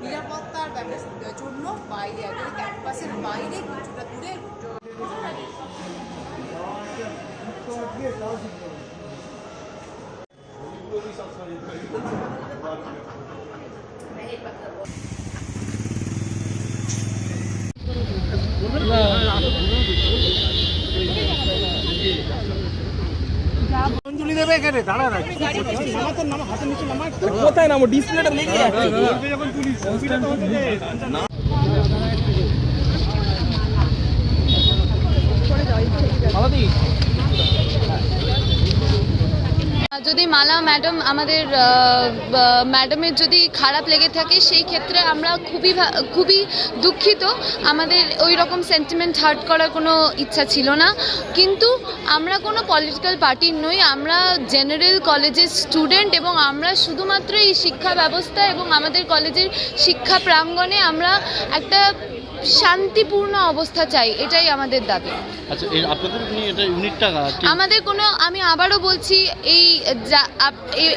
নিরাপত্তার ব্যবস্থার জন্য বাইরে একদম ক্যাম্পাসের বাইরে কিছুটা দূরে অঞ্জলি দেবে এখানে দাঁড়া না কোথায় ডিসপ্লেটা লেগে যদি মালা ম্যাডাম আমাদের ম্যাডামের যদি খারাপ লেগে থাকে, সেই ক্ষেত্রে আমরা খুবই খুবই দুঃখিত। আমাদের ওই রকম সেন্টিমেন্ট হার্ট করার কোনো ইচ্ছা ছিল না। কিন্তু আমরা কোনো পলিটিক্যাল পার্টির নই, আমরা জেনারেল কলেজের স্টুডেন্ট এবং আমরা শুধুমাত্র এই শিক্ষা ব্যবস্থা এবং আমাদের কলেজের শিক্ষা প্রাঙ্গণে আমরা একটা শান্তিপূর্ণ অবস্থা চাই এটাই আমাদের দাবি। আচ্ছা আপনাদের এটা ইউনিটটা আমাদের কোনো আমি আবারও বলছি এই যা-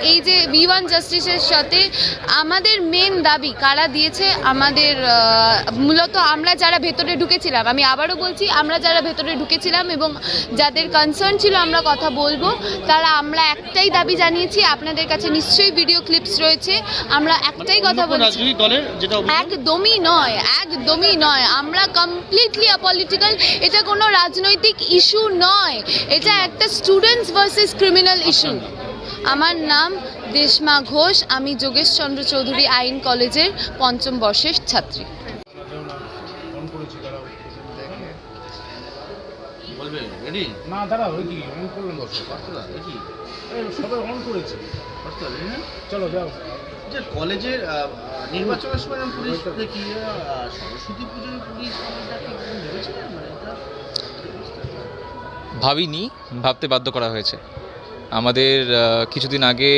এই- যে ভি ওয়ান জাস্টিসের সাথে আমাদের মেন দাবি কারা দিয়েছে আমাদের মূলত আমরা যারা ভেতরে ঢুকেছিলাম আমি আবারও বলছি আমরা যারা ভেতরে ঢুকেছিলাম এবং যাদের কনসার্ন ছিল আমরা কথা বলব তারা আমরা একটাই দাবি জানিয়েছি আপনাদের কাছে নিশ্চয়ই ভিডিও ক্লিপস রয়েছে আমরা একটাই কথা বলছি। একদমই নয় একদমই নয়। আমরা কমপ্লিটলি অপলিটিক্যাল এটা কোনো রাজনৈতিক ইস্যু নয়, এটা একটা স্টুডেন্টস ভার্সেস ক্রিমিনাল ইস্যু আমার নাম দেশমা ঘোষ, আমি যোগেশ চন্দ্র চৌধুরী আইন কলেজের পঞ্চম বর্ষের ছাত্রী। বলবে রেডি? না দাঁড়া ওই কি অন করলাম দর্শক কি এই সবাই অন করেছে। কষ্ট হবে না? চলো যাও। যে কলেজের নির্বাচনের সময় পুলিশ দেখি সরস্বতী পুজোর পুলিশ ভেবেছিলেন মানে ভাবিনি ভাবতে বাধ্য করা হয়েছে। আমাদের কিছুদিন আগে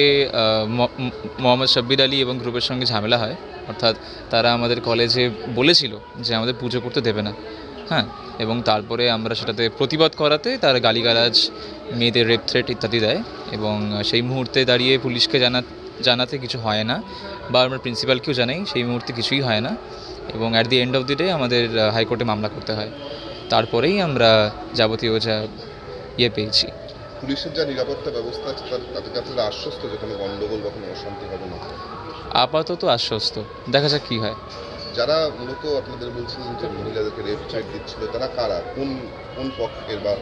মোহাম্মদ শাব্বির আলী এবং গ্রুপের সঙ্গে ঝামেলা হয়। অর্থাৎ তারা আমাদের কলেজে বলেছিল যে আমাদের পুজো করতে দেবে না। হ্যাঁ এবং তারপরে আমরা সেটাতে প্রতিবাদ করাতে তারা গালিগালাজ মেয়েদের রেপ থ্রেট ইত্যাদি দেয় এবং সেই মুহূর্তে দাঁড়িয়ে পুলিশকে জানা জানাতে কিছু হয় না বা আমরা প্রিন্সিপালকেও জানাই সেই মুহূর্তে কিছুই হয় না এবং at the end of the day আমাদের হাইকোর্টে মামলা করতে হয়। তারপরেই আমরা যাবতীয় যা ইয়ে পেয়েছি। পুলিশের যা নিরাপত্তা ব্যবস্থা আছে আপনারা আশ্বস্ত যে কোনো গণ্ডগোল বা কোনো অশান্তি হবে না? আপাতত আশ্বস্ত। দেখা যাক কী হয়। যারা মূলত আপনাদের বলছিলেন যে মহিলাদেরকে রেপ চাইট দিচ্ছিল তারা কারা? কোন কোন পক্ষের বা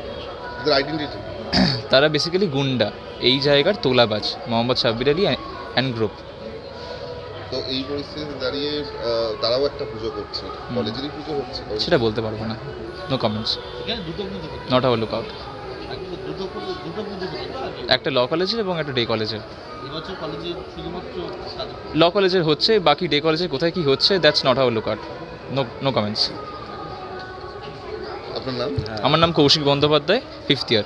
তাদের আইডেন্টিটি তারা বেসিক্যালি গুন্ডা। এই জায়গার তোলাবাজ মোহাম্মদ সাব্বির আলী অ্যান্ড গ্রুপ তো এই পরিস্থিতিতে দাঁড়িয়ে তারাও একটা পুজো করছে। কলেজেরই পুজো হচ্ছে। সেটা বলতে পারব না। No comments not our lookout একটা ল কলেজের এবং একটা ডে কলেজের। ল কলেজের হচ্ছে বাকি ডে কলেজে কোথায় কি হচ্ছে that's not how look at no no comments আপনার নাম? আমার নাম কৌশিক বন্দ্যোপাধ্যায় ফিফথ ইয়ার